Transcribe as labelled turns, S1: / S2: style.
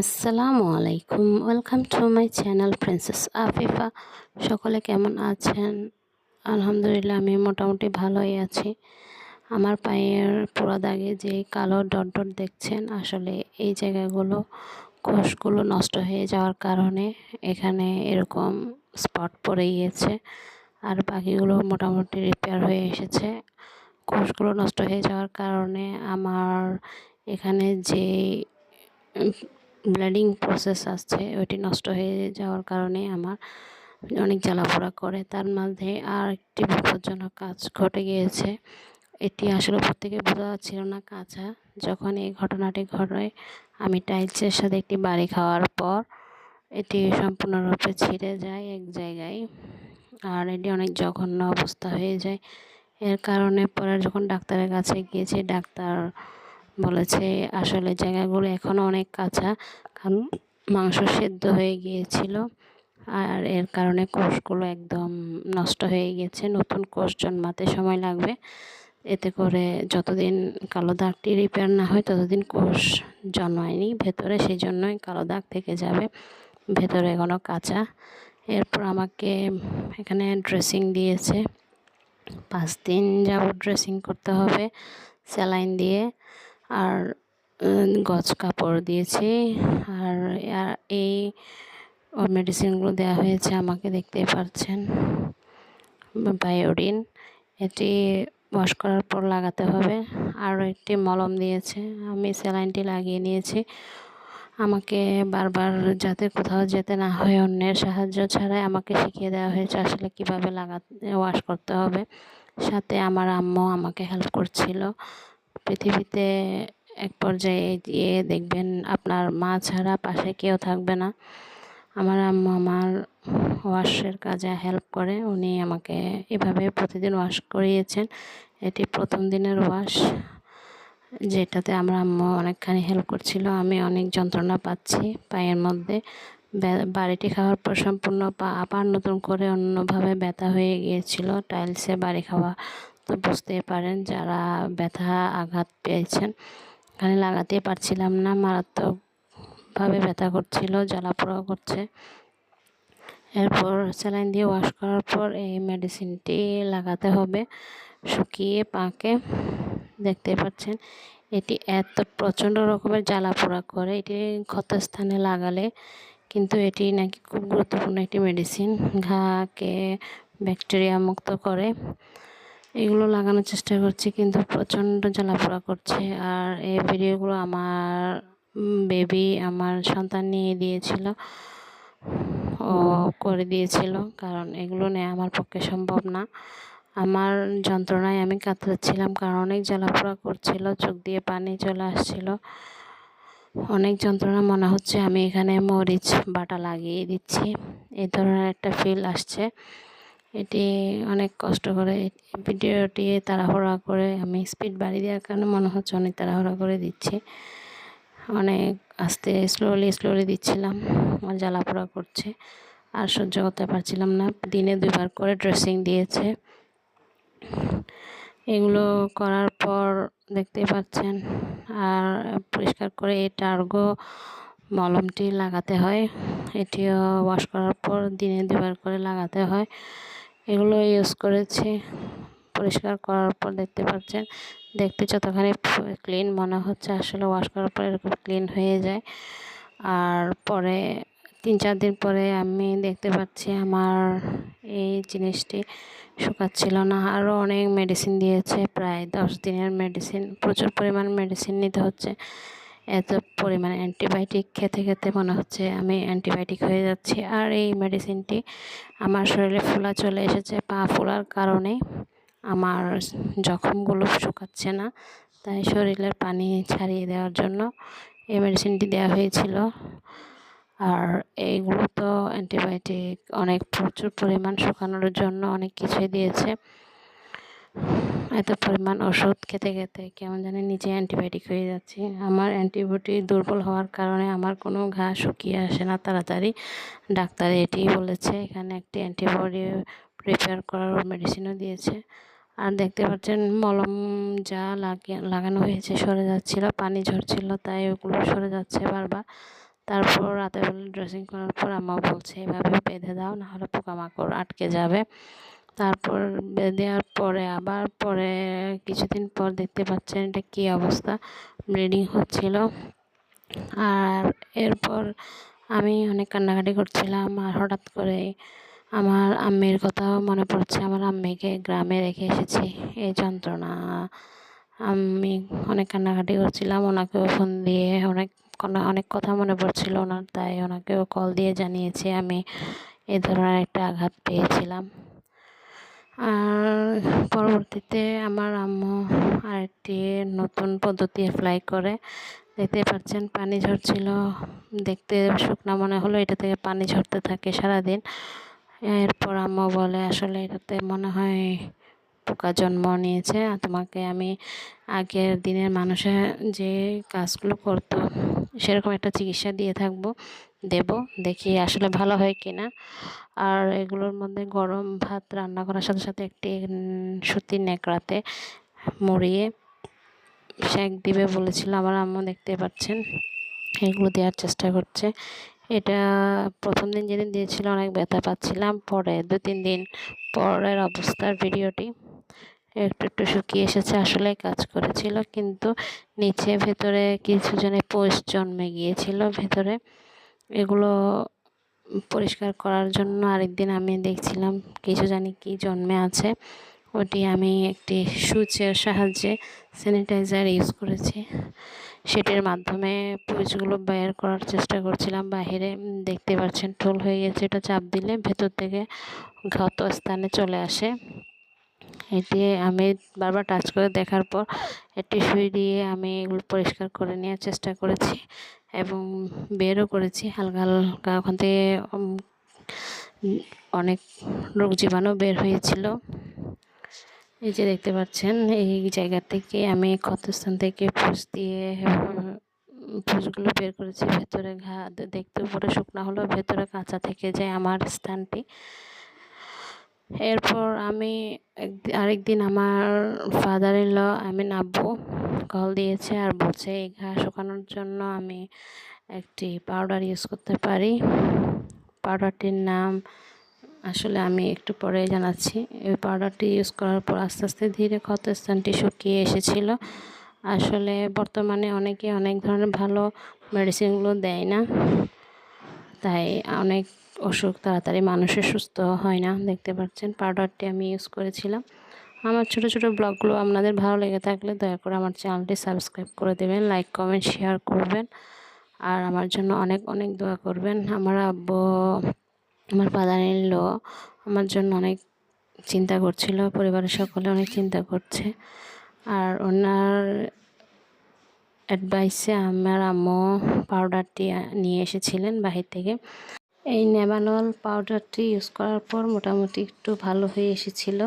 S1: আসসালামু আলাইকুম। Welcome to my channel princess Afifa সকলে কেমন আছেন? আলহামদুলিল্লাহ, আমি মোটামুটি ভালোই আছি। আমার পায়ের পোড়া দাগে যে কালো ডট ডট দেখছেন, আসলে এই জায়গাগুলো, কোষগুলো নষ্ট হয়ে যাওয়ার কারণে এখানে এরকম স্পট পড়ে গিয়েছে। আর বাকিগুলো মোটামুটি রিপেয়ার হয়ে এসেছে। কোষগুলো নষ্ট হয়ে যাওয়ার কারণে আমার এখানে যে ব্লিডিং প্রসেস আসছে, ওইটি নষ্ট হয়ে যাওয়ার কারণে আমার অনেক জ্বালাপোড়া করে। তার মাঝে আর একটি বিপজ্জনক কাজ ঘটে গিয়েছে। এটি আসলে প্রত্যেকে বোঝা ছিল না কাঁচা। যখন এই ঘটনাটি ঘটে, আমি টাইলসের সাথে একটি বাড়ি খাওয়ার পর এটি সম্পূর্ণরূপে ছিঁড়ে যায় এক জায়গায়। আর এটি অনেক জঘন্য অবস্থা হয়ে যায়। এর কারণে পরে যখন ডাক্তারের কাছে গিয়েছি, ডাক্তার বলেছে, আসলে জায়গাগুলো এখনও অনেক কাঁচা, কারণ মাংস সেদ্ধ হয়ে গিয়েছিল। আর এর কারণে কোষগুলো একদম নষ্ট হয়ে গেছে। নতুন কোষ জন্মাতে সময় লাগবে। এতে করে যতদিন কালো দাগটি রিপেয়ার না হয়, ততদিন কোষ জন্মায়নি ভেতরে সেই জন্যই কালো দাগ থেকে যাবে। ভেতরে এখনও কাঁচা। এরপর আমাকে এখানে ড্রেসিং দিয়েছে। পাঁচ দিন যাব ড্রেসিং করতে হবে, স্যালাইন দিয়ে। আর গজ কাপড় দিয়েছি। আর এই মেডিসিনগুলো দেওয়া হয়েছে আমাকে দেখতে পাচ্ছেন। বায়োডিন এটি ওয়াশ করার পর লাগাতে হবে। আরও একটি মলম দিয়েছে। আমি স্যালাইনটি লাগিয়ে নিয়েছি। আমাকে বারবার যাতে কোথাও যেতে না হয় অন্যের সাহায্য ছাড়াই আমাকে শিখিয়ে দেওয়া হয়েছে আসলে কীভাবে লাগাতে ওয়াশ করতে হবে। সাথে আমার আম্মু আমাকে হেল্প করছিল। পৃথিবীতে এক পর্যায়ে গিয়ে দেখবেন আপনার মা ছাড়া পাশে কেউ থাকবে না। আমার আম্মু আমার ওয়াশের কাজে হেল্প করে। উনি আমাকে এভাবে প্রতিদিন ওয়াশ করিয়েছেন। এটি প্রথম দিনের ওয়াশ যেটাতে আমার আম্মু অনেকখানি হেল্প করছিল। আমি অনেক যন্ত্রণা পাচ্ছি পায়ের মধ্যে। বাড়িটি খাওয়ার পর সম্পূর্ণ পা আবার নতুন করে অন্যভাবে ব্যথা হয়ে গিয়েছিল। টাইলসে বাড়ি খাওয়া তো বুঝতেই পারেন যারা ব্যথা আঘাত পেয়েছেন। এখানে লাগাতে পারছিলাম না, মারাত্মকভাবে ব্যথা করছিল জ্বালা পোড়া করছে। এরপর স্যালাইন দিয়ে ওয়াশ করার পর এই মেডিসিনটি লাগাতে হবে শুকিয়ে পাকে। দেখতে পাচ্ছেন, এটি এত প্রচণ্ড রকমের জ্বালা পোড়া করে, এটি ক্ষতস্থানে লাগালে কিন্তু এটি নাকি খুব গুরুত্বপূর্ণ একটি মেডিসিন। ঘাকে ব্যাকটেরিয়া মুক্ত করে। এগুলো লাগানোর চেষ্টা করছি কিন্তু প্রচণ্ড জ্বালাপোড়া করছে। আর এই ভিডিওগুলো আমার বেবি, আমার সন্তান নিয়ে দিয়েছিল। ও করে দিয়েছিল, কারণ এগুলো নেওয়া আমার পক্ষে সম্ভব না। আমার যন্ত্রণায় আমি কাতরাচ্ছিলাম, কারণ অনেক জ্বালাপোড়া করছিল, চোখ দিয়ে পানি চলে আসছিল। অনেক যন্ত্রণা মনে হচ্ছে, আমি এখানে মরিচ বাটা লাগিয়ে দিচ্ছি। এই ধরনের একটা ফিল আসছে। এটি অনেক কষ্ট করে ভিডিওটি তাড়াহুড়া করে আমি স্পিড বাড়ি দেওয়ার কারণে মনে হচ্ছে অনেক তাড়াহুড়া করে দিচ্ছি। অনেক আস্তে স্লোলি স্লোলি দিচ্ছিলাম আমার জ্বালাপোড়া করছে। আর সহ্য করতে পারছিলাম না। দিনে দুবার করে ড্রেসিং দিয়েছে। এগুলো করার পর দেখতেই পাচ্ছেন, আর পরিষ্কার করে এই টার্গো মলমটি লাগাতে হয়। এটিও ওয়াশ করার পর দিনে দুবার করে লাগাতে হয়। এগুলো ইউজ করেছি। পরিষ্কার করার পর দেখতে পাচ্ছেন, দেখতে যতখানি ক্লিন মনে হচ্ছে, আসলে ওয়াশ করার পর এরকম ক্লিন হয়ে যায়। আর পরে তিন চার দিন পরে আমি দেখতে পাচ্ছি আমার এই জিনিসটি শুকাচ্ছিল না। আরও অনেক মেডিসিন দিয়েছে, প্রায় দশ দিনের মেডিসিন প্রচুর পরিমাণ মেডিসিন নিতে হচ্ছে। এত পরিমাণে অ্যান্টিবায়োটিক খেতে খেতে মনে হচ্ছে আমি অ্যান্টিবায়োটিক হয়ে যাচ্ছি। আর এই মেডিসিনটি আমার শরীরে ফোলা চলে এসেছে পা ফোলার কারণে। আমার জখমগুলো শুকাচ্ছে না, তাই শরীরের পানি ছাড়িয়ে দেওয়ার জন্য এই মেডিসিনটি দেওয়া হয়েছিল। আর এইগুলো তো অ্যান্টিবায়োটিক অনেক প্রচুর পরিমাণ শুকানোর জন্য অনেক কিছুই দিয়েছে। এত পরিমাণ ওষুধ খেতে খেতে কেমন জানি নিজে অ্যান্টিবায়োটিক হয়ে যাচ্ছে। আমার অ্যান্টিবায়োটিক দুর্বল হওয়ার কারণে আমার কোনো ঘা শুকিয়ে আসে না তাড়াতাড়ি। ডাক্তার এটিই বলেছে, এখানে একটি অ্যান্টিবডি প্রিপেয়ার করার মেডিসিনও দিয়েছে। আর দেখতে পাচ্ছেন মলম যা লাগিয়ে, লাগানো হয়েছে, সরে যাচ্ছিল, পানি ঝরছিল, তাই ওগুলো সরে যাচ্ছে বারবার। তারপর রাতের বেলা ড্রেসিং করার পর আম্মা বলছে, এভাবে বেঁধে দাও, নাহলে পোকামাকড় আটকে যাবে। তারপর দেওয়ার পরে আবার পরে কিছুদিন পর দেখতে পাচ্ছেন এটা কী অবস্থা। ব্লিডিং হচ্ছিল। আর এরপর আমি অনেক কান্নাকাটি করছিলাম আর হঠাৎ করে আমার আম্মির কথাও মনে পড়ছে। আমার আম্মিকে গ্রামে রেখে এসেছি। এই যন্ত্রণা। আমি অনেক কান্নাকাটি করছিলাম। ওনাকেও ফোন দিয়ে অনেক অনেক কথা মনে পড়ছিল ওনার। তাই ওনাকেও কল দিয়ে জানিয়েছি আমি এ ধরনের একটা আঘাত পেয়েছিলাম। আর পরবর্তীতে আমার আম্মু আরেকটি নতুন পদ্ধতি অ্যাপ্লাই করে। দেখতে পাচ্ছেন, পানি ঝরছিল। দেখতে শুকনা মনে হলো, এটা থেকে পানি ঝরতে থাকে সারাদিন। এরপর আম্মু বলে, আসলে এটাতে মনে হয় পোকা জন্ম নিয়েছে। তোমাকে আমি আগের দিনের মানুষের যে কাজগুলো করতো সেরকম একটা চিকিৎসা দিয়ে থাকব, দেব, দেখি আসলে ভালো হয় কি না আর এগুলোর মধ্যে গরম ভাত রান্না করার সাথে সাথে একটি সুতির নেকড়াতে মুড়িয়ে শেক দিবে বলেছিল আমার আম্মু দেখতে পাচ্ছেন। এগুলো দেওয়ার চেষ্টা করছে। এটা প্রথম দিন যেদিন দিয়েছিল অনেক ব্যথা পাচ্ছিলাম, পরে দু তিন দিন পরের অবস্থার ভিডিওটি একটু একটু শুকিয়ে এসেছে আসলে কাজ করেছিল। কিন্তু নিচে, ভেতরে কিছু জনে পোষ জন্মে গিয়েছিল, ভেতরে। এগুলো পরিষ্কার করার জন্য আরেকদিন আমি দেখছিলাম, কিছু জানি কি জন্মে আছে। ওটি আমি একটি সুচের সাহায্যে স্যানিটাইজার ইউজ করেছি। সেটির মাধ্যমে পুলিশগুলো বের করার চেষ্টা করছিলাম, বাহিরে দেখতে পাচ্ছেন টোল হয়ে গেছে, এটা চাপ দিলে ভেতর থেকে ক্ষত স্থানে চলে আসে। এটি আমি বারবার টাচ করে দেখার পর একটি সুই দিয়ে আমি এগুলো পরিষ্কার করে নেওয়ার চেষ্টা করেছি এবং বেরও করেছি হালকা হালকা। ওখান থেকে অনেক রোগ জীবাণু বের হয়েছিল। এই যে দেখতে পাচ্ছেন, এই জায়গা থেকে আমি ক্ষতস্থান থেকে ফুস দিয়ে ফুসগুলো বের করেছি। ভেতরে ঘা দেখতে উপরে শুকনা হলো ভেতরে কাঁচা থেকে যায় আমার স্থানটি। এরপর আমি আরেকদিন আমার ফাদার ইন ল আমি নাব্বু। কল দিয়েছে আর বলছে, এই ঘা শুকানোর জন্য আমি একটি পাউডার ইউজ করতে পারি। পাউডারটির নাম আসলে আমি একটু পরে জানাচ্ছি। এই পাউডারটি ইউজ করার পর আস্তে আস্তে ধীরে ক্ষত স্থানটি শুকিয়ে এসেছিল। আসলে বর্তমানে অনেকে অনেক ধরনের ভালো মেডিসিনগুলো দেয় না। তাই অনেক অসুখ তাড়াতাড়ি মানুষের সুস্থ হয় না, দেখতে পাচ্ছেন পাউডারটি আমি ইউজ করেছিলাম। আমার ছোট ছোট ব্লগগুলো আপনাদের ভালো লেগে থাকলে দয়া করে আমার চ্যানেলটি সাবস্ক্রাইব করে দেবেন লাইক কমেন্ট শেয়ার করবেন। আর আমার জন্য অনেক অনেক দোয়া করবেন। আমার আব্বু, আমার ফাদার ইন আমার জন্য অনেক চিন্তা করছিল, পরিবারের সকলে অনেক চিন্তা করছে। আর ওনার অ্যাডভাইসে আমার আম্মু পাউডারটি নিয়ে এসেছিলেন বাহির থেকে। এই নেভানল পাউডারটি ইউজ করার পর মোটামুটি একটু ভালো হয়ে এসেছিল।